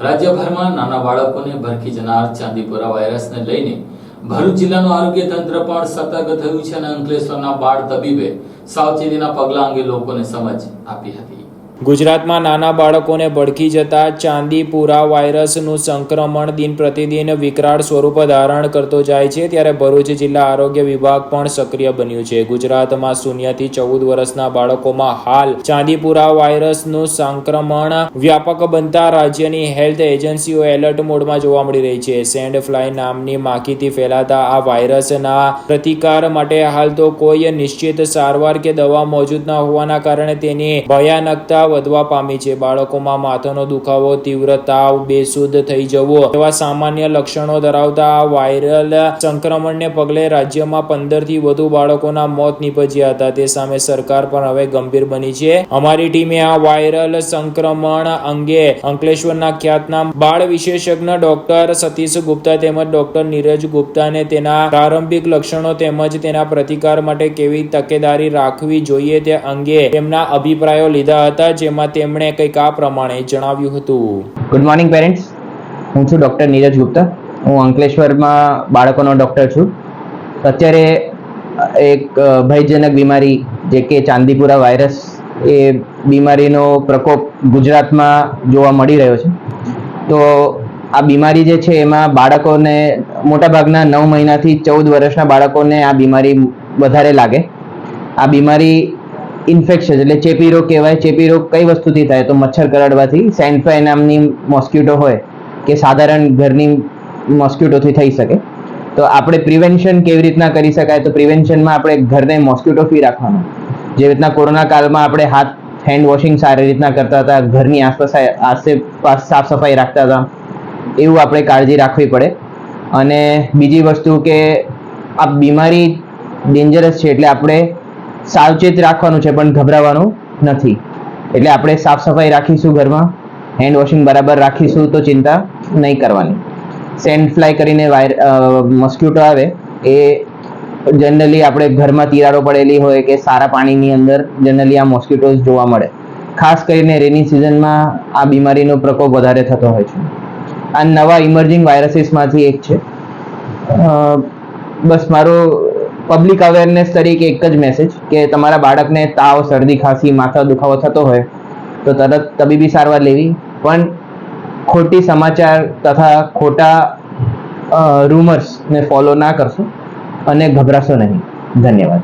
રાજ્યભરમાં નાના બાળકોને ભરખી જનાર ચાંદીપુરા વાયરસને લઈને ભરૂચ જિલ્લાનું આરોગ્ય તંત્ર પણ સતર્ક થયું છે અને અંકલેશ્વરના બાળ તબીબે સાવચેતીના પગલા અંગે લોકોને સમજ આપી હતી. ગુજરાતમાં નાના બાળકોને ભડકી જતા ચાંદીપુરા વાયરસનું સંક્રમણ દિન પ્રતિદિન વિકરાળ સ્વરૂપ ધારણ કરતો જાય છે, ત્યારે ભરૂચ જિલ્લા આરોગ્ય વિભાગ પણ સક્રિય બન્યું છે. ગુજરાતમાં શૂન્યથી ચૌદ વર્ષના બાળકોમાં હાલ ચાંદીપુરા વાયરસનું સંક્રમણ વ્યાપક બનતા રાજ્યની હેલ્થ એજન્સીઓ એલર્ટ મોડમાં જોવા મળી રહી છે. સેન્ડ ફ્લાય નામની માખીથી ફેલાતા આ વાયરસના પ્રતિકાર માટે હાલ તો કોઈ નિશ્ચિત સારવાર કે દવા મોજૂદ ન હોવાના કારણે તેની ભયાનકતા વધવા પામી છે. બાળકોમાં માથાનો દુખાવો તીવ્ર તાવ બેસુધ થઈ જવો એવા સામાન્ય લક્ષણો ધરાવતા વાયરલ સંક્રમણને પગલે રાજ્યમાં પંદરથી વધુ બાળકોના મોત નીપજ્યા હતા. તે સામે સરકાર પણ હવે ગંભીર બની છે. અમારી ટીમે આ વાયરલ સંક્રમણ અંગે અંકલેશ્વરના ખ્યાતનામ બાળ વિશેષજ્ઞ ડોક્ટર સતીશ ગુપ્તા તેમજ ડોક્ટર નીરજ ગુપ્તાને તેના પ્રારંભિક લક્ષણો તેમજ તેના પ્રતિકાર માટે કેવી તકેદારી રાખવી જોઈએ તે અંગે તેમના અભિપ્રાયો લીધા હતા. જેમાં તેમણે કંઈક આ પ્રમાણે જણાવ્યું હતું. ગુડ મોર્નિંગ પેરેન્ટ્સ હું છું ડૉક્ટર નીરજ ગુપ્તા. હું અંકલેશ્વરમાં બાળકોનો ડૉક્ટર છું. અત્યારે એક ભયજનક બીમારી જે કે ચાંદીપુરા વાયરસ એ બીમારીનો પ્રકોપ ગુજરાતમાં જોવા મળી રહ્યો છે. તો આ બીમારી જે છે એમાં બાળકોને મોટાભાગના નવ મહિનાથી ચૌદ વર્ષના બાળકોને આ બીમારી વધારે લાગે. આ બીમારી ઇન્ફેક્શન એટલે ચેપી રોગ કહેવાય, ચેપી રોગ કઈ વસ્તુથી થાય? તો મચ્છર કરડવાથી સેન્ડફ્લાય નામની મોસ્ક્યુટો હોય કે સાધારણ ઘરની મોસ્ક્યુટોથી થઈ શકે. તો આપણે પ્રિવેન્શન કેવી રીતના કરી શકાય? તો પ્રિવેન્શનમાં આપણે ઘરને મોસ્ક્યુટો ફ્રી રાખવાનું. જે રીતના કોરોના કાળમાં આપણે હાથ હેન્ડ વોશિંગ સારી રીતના કરતા હતા, ઘરની આસપાસ આસપાસ સાફ સફાઈ રાખતા હતા, એવું આપણે કાળજી રાખવી પડે. અને બીજી વસ્તુ કે આ બીમારી ડેન્જરસ છે એટલે આપણે સાવચેત રાખવાનું છે, પણ ગભરાવાનું નથી. એટલે આપણે સાફ સફાઈ રાખીશું ઘરમાં હેન્ડ વોશિંગ બરાબર રાખીશું તો ચિંતા નહીં કરવાની. સેન્ડ ફ્લાય કરીને વાયર મોસ્ક્યુટો આવે, એ જનરલી આપણે ઘરમાં તિરાડો પડેલી હોય કે સારા પાણીની અંદર જનરલી આ મોસ્કિટોઝ જોવા મળે. ખાસ કરીને રેની સિઝનમાં આ બીમારીનો પ્રકોપ વધારે થતો હોય છે. આ નવા ઇમર્જિંગ વાયરસીસમાંથી એક છે. બસ મારો પબ્લિક અવેરનેસ તરીકે એક જ મેસેજ કે તમારા બાળકને તાવ, શરદી, ખાંસી, માથા દુખાવો થતો હોય તો તરત તબીબી સારવાર લેવી. પણ ખોટી સમાચાર તથા ખોટા રૂમર્સને ફોલો ના કરશો અને ગભરાશો નહીં. ધન્યવાદ.